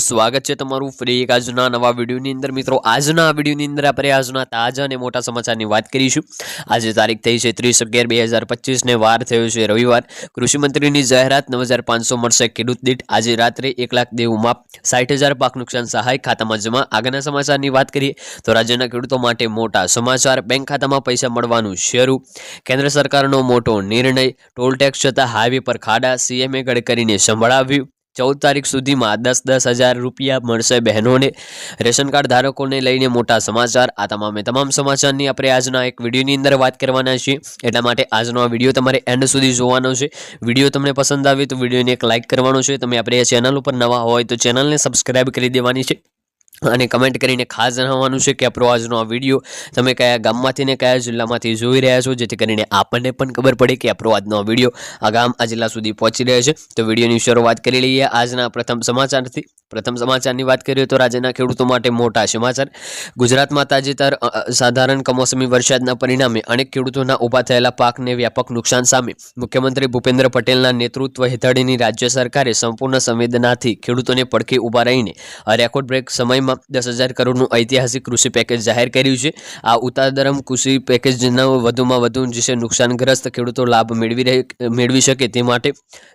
સ્વાગત છે તમારું ફ્રી એક આજના નવા વિડીયોની અંદર. મિત્રો, આજના વિડીયોની અંદર આપણે આજના તાજા અને મોટા સમાચારની વાત કરીશું. આજે તારીખ થઈ છે ત્રીસ અગિયાર બે હજાર પચીસને વાર થયો છે રવિવાર. કૃષિમંત્રીની જાહેરાત નવ હજાર પાંચસો મળશે ખેડૂત દીઠ. આજે રાત્રે એક લાખ દેવું માપ. સાઠ હજાર પાક નુકસાન સહાય ખાતામાં જમા. આગળના સમાચારની વાત કરીએ તો રાજ્યના ખેડૂતો માટે મોટા સમાચાર. બેંક ખાતામાં પૈસા મળવાનું શરૂ. કેન્દ્ર સરકારનો મોટો નિર્ણય. ટોલ ટેક્સ છતાં હાઈવે પર ખાડા. સીએમએ ગડકરીને સંભળાવ્યું. ચૌદ તારીખ સુધીમાં દસ દસ હજાર રૂપિયા મળશે બહેનોને. રેશન કાર્ડ ધારકોને લઈને મોટા સમાચાર. આ તમામે તમામ સમાચારની આપણે આજના એક વિડીયોની અંદર વાત કરવાના છીએ. એટલા માટે આજનો આ વીડિયો તમારે એન્ડ સુધી જોવાનો છે. વીડિયો તમને પસંદ આવે તો વિડીયોને એક લાઇક કરવાનો છે. તમે આપણે ચેનલ ઉપર નવા હોય તો ચેનલને સબસ્ક્રાઇબ કરી દેવાની છે. અને કમેન્ટ કરીને ખાસ જણાવવાનું છે કે આપણો આજનો આ વીડિયો તમે કયા ગામમાંથી ને કયા જિલ્લામાંથી જોઈ રહ્યા છો, જેથી કરીને આપણને પણ ખબર પડે કે આપણો આજનો આ વીડિયો આ ગામ આ જિલ્લા સુધી પહોંચી રહ્યો છે. તો વિડીયોની શરૂઆત કરી લઈએ આજના પ્રથમ સમાચારથી. પ્રથમ સમાચારની વાત કરીએ તો રાજ્યના ખેડૂતો માટે મોટા સમાચાર. ગુજરાતમાં તાજેતર સાધારણ કમોસમી વરસાદના પરિણામે અનેક ખેડૂતોના ઊભા થયેલા પાકને વ્યાપક નુકસાન સામે મુખ્યમંત્રી ભૂપેન્દ્ર પટેલના નેતૃત્વ હેઠળની રાજ્ય સરકારે સંપૂર્ણ સંવેદનાથી ખેડૂતોને પડખે ઊભા રહીને રેકોર્ડ બ્રેક સમયમાં દસ હજાર કરોડનું ઐતિહાસિક કૃષિ પેકેજ જાહેર કર્યું છે. આ ઉતારદરમ કૃષિ પેકેજના વધુમાં વધુ જે છે નુકસાનગ્રસ્ત ખેડૂતો લાભ મેળવી મેળવી શકે તે માટે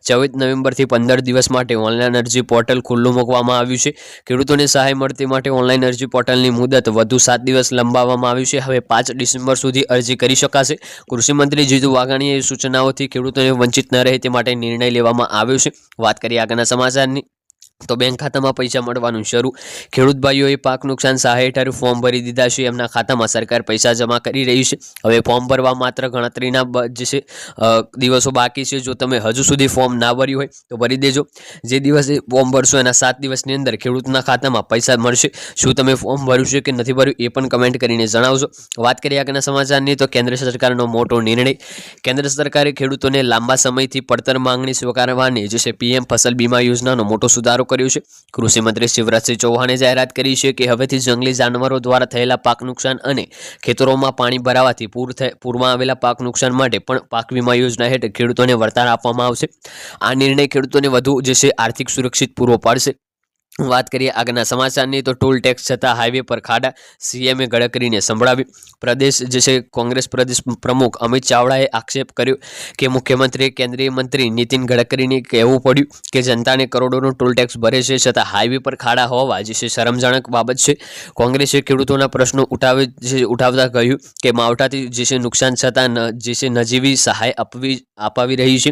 ચૌદ નવેમ્બરથી પંદર દિવસ માટે ઓનલાઈન અરજી પોર્ટલ ખુલ્લું મૂકવામાં આવ્યું છે. ખેડૂતોને સહાય મળતી માટે ઓનલાઈન અરજી પોર્ટલની મુદત વધુ સાત દિવસ લંબાવવામાં આવ્યું છે. હવે પાંચ ડિસેમ્બર સુધી અરજી કરી શકાશે. કૃષિમંત્રી જીતુ વાઘાણીએ સૂચનાઓથી ખેડૂતોને વંચિત ન રહે તે માટે નિર્ણય લેવામાં આવ્યો છે. વાત કરીએ આગળના સમાચારની. તો બેંક ખાતામાં પૈસા મળવાનું શરૂ. ખેડૂત ભાઈઓએ પાક નુકસાન સહાય હેઠળ ફોર્મ ભરી દીધા છે. એમના ખાતામાં સરકાર પૈસા જમા કરી રહી છે. હવે ફોર્મ ભરવા માત્ર ગણતરીના જે છે દિવસો બાકી છે. જો તમે હજુ સુધી ફોર્મ ના ભર્યું હોય, તો ભરી દેજો. જે દિવસે ફોર્મ ભરશો, એના સાત દિવસની અંદર ખેડૂતના ખાતામાં પૈસા મળશે. શું તમે ફોર્મ ભર્યું છે કે નથી ભર્યું, એ પણ કમેન્ટ કરીને જણાવજો. વાત કરીએ આગળના સમાચારની, તો કેન્દ્ર સરકારનો મોટો નિર્ણય. કેન્દ્ર સરકારે ખેડૂતોને લાંબા સમયથી પડતર માંગણી સ્વીકારવાની, જે છે, પીએમ ફસલ બીમા યોજનાનો મોટો સુધારો કર્યો છે. કૃષિમંત્રી શિવરાજસિંહ ચૌહાણે જાહેરાત કરી છે કે હવેથી જંગલી જાનવરો દ્વારા થયેલા પાક નુકસાન અને ખેતરોમાં પાણી ભરાવાથી પૂર પૂરમાં આવેલા પાક નુકસાન માટે પણ પાક વીમા યોજના હેઠળ ખેડૂતોને વળતર આપવામાં આવશે. આ નિર્ણય ખેડૂતોને વધુ જે છે, આર્થિક સુરક્ષિત પૂરો પાડશે. વાત કરીએ આગળના સમાચારની, તો ટોલ ટેક્સ છતાં હાઈવે પર ખાડા સીએમએ ગડકરીને સંભળાવી. પ્રદેશ જે છે, કોંગ્રેસ પ્રદેશ પ્રમુખ અમિત ચાવડાએ આક્ષેપ કર્યો કે મુખ્યમંત્રીએ કેન્દ્રીય મંત્રી નીતિન ગડકરીને કહેવું પડ્યું કે જનતાને કરોડોનો ટોલ ટેક્સ ભરે છે, છતાં હાઈવે પર ખાડા હોવા જે છે, શરમજનક બાબત છે. કોંગ્રેસે ખેડૂતોના પ્રશ્નો ઉઠાવે, જે ઉઠાવતા કહ્યું કે માવઠાથી જે છે, નુકસાન છતાં જે છે, નજીવી સહાય આપવી, અપાવી રહી છે.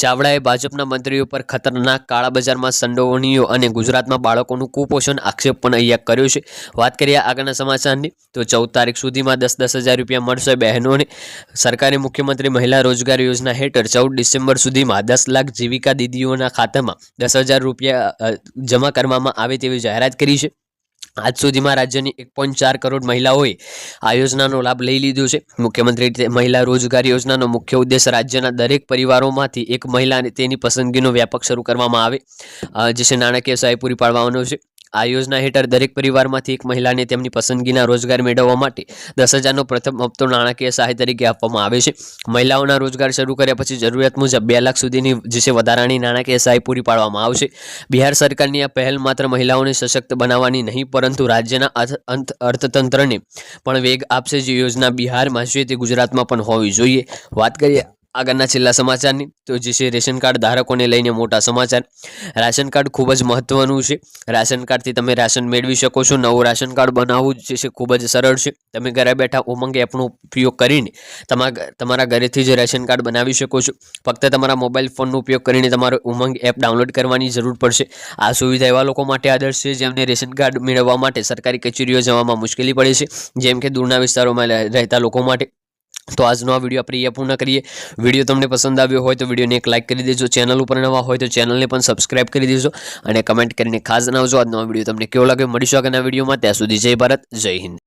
ચાવડાએ ભાજપના મંત્રીઓ પર ખતરનાક કાળા બજારમાં સંડોવણીઓ અને ગુજરાતમાં બાળકોનું કુપોષણ આક્ષેપ પણ અહીંયા કર્યો છે. વાત કરીએ આગળના સમાચારની, તો ચૌદ તારીખ સુધીમાં દસ દસ હજાર રૂપિયા મળશે બહેનોને. સરકારે મુખ્યમંત્રી મહિલા રોજગાર યોજના હેઠળ ચૌદ ડિસેમ્બર સુધીમાં દસ લાખ જીવિકા દીદીઓના ખાતામાં દસ હજાર રૂપિયા જમા કરવામાં આવે તેવી જાહેરાત કરી છે. આજ સુધીમાં રાજ્યની એક પોઈન્ટ ચાર કરોડ મહિલાઓએ આ યોજનાનો લાભ લઈ લીધો છે. મુખ્યમંત્રી મહિલા રોજગાર યોજનાનો મુખ્ય ઉદ્દેશ રાજ્યના દરેક પરિવારોમાંથી એક મહિલાને તેની પસંદગીનો વ્યાપક શરૂ કરવામાં આવે. જે છે નાણાકીય સહાય પૂરી પાડવાનો છે. આ યોજના હેઠળ દરેક પરિવારમાંથી એક મહિલાને તેમની પસંદગીના રોજગાર મેળવવા માટે દસ હજારનો પ્રથમ હપ્તો નાણાકીય સહાય તરીકે આપવામાં આવે છે. મહિલાઓના રોજગાર શરૂ કર્યા પછી જરૂરિયાત મુજબ બે લાખ સુધીની જે છે વધારાની નાણાકીય સહાય પૂરી પાડવામાં આવશે. બિહાર સરકારની આ પહેલ માત્ર મહિલાઓને સશક્ત બનાવવાની નહીં, પરંતુ રાજ્યના અર્થતંત્રને પણ વેગ આપશે જે યોજના બિહારમાં છે તે ગુજરાતમાં પણ હોવી જોઈએ. વાત કરીએ આગળના છેલ્લા સમાચારની. તો જે છે રેશન કાર્ડ ધારકોને લઈને મોટા સમાચાર. રાશન કાર્ડ ખૂબ જ મહત્વનું છે. રાશન કાર્ડથી તમે રાશન મેળવી શકો છો. નવું રાશન કાર્ડ બનાવવું જે છે ખૂબ જ સરળ છે. તમે ઘરે બેઠા ઉમંગ એપનો ઉપયોગ કરીને તમારા તમારા ઘરેથી જ રેશન કાર્ડ બનાવી શકો છો. ફક્ત તમારા મોબાઈલ ફોનનો ઉપયોગ કરીને તમારો ઉમંગ એપ ડાઉનલોડ કરવાની જરૂર પડશે. આ સુવિધા એવા લોકો માટે આદર્શ છે જેમને રેશન કાર્ડ મેળવવા માટે સરકારી કચેરીઓ જવામાં મુશ્કેલી પડે છે. જેમ કે દૂરના વિસ્તારોમાં રહેતા લોકો માટે. તો આજનો આ વીડિયો આપણે અહીંયા પૂર્ણ કરીએ. વીડિયો તમને પસંદ આવ્યો હોય તો વિડીયોને એક લાઇક કરી દેજો. ચેનલ ઉપર નવા હોય તો ચેનલને પણ સબસ્ક્રાઇબ કરી દેજો અને કમેન્ટ કરીને ખાસ જણાવજો આજનો આ વીડિયો તમને કેવો લાગ્યો. મળીશું આગળના વિડીયોમાં. ત્યાં સુધી જય ભારત, જય હિન્દ.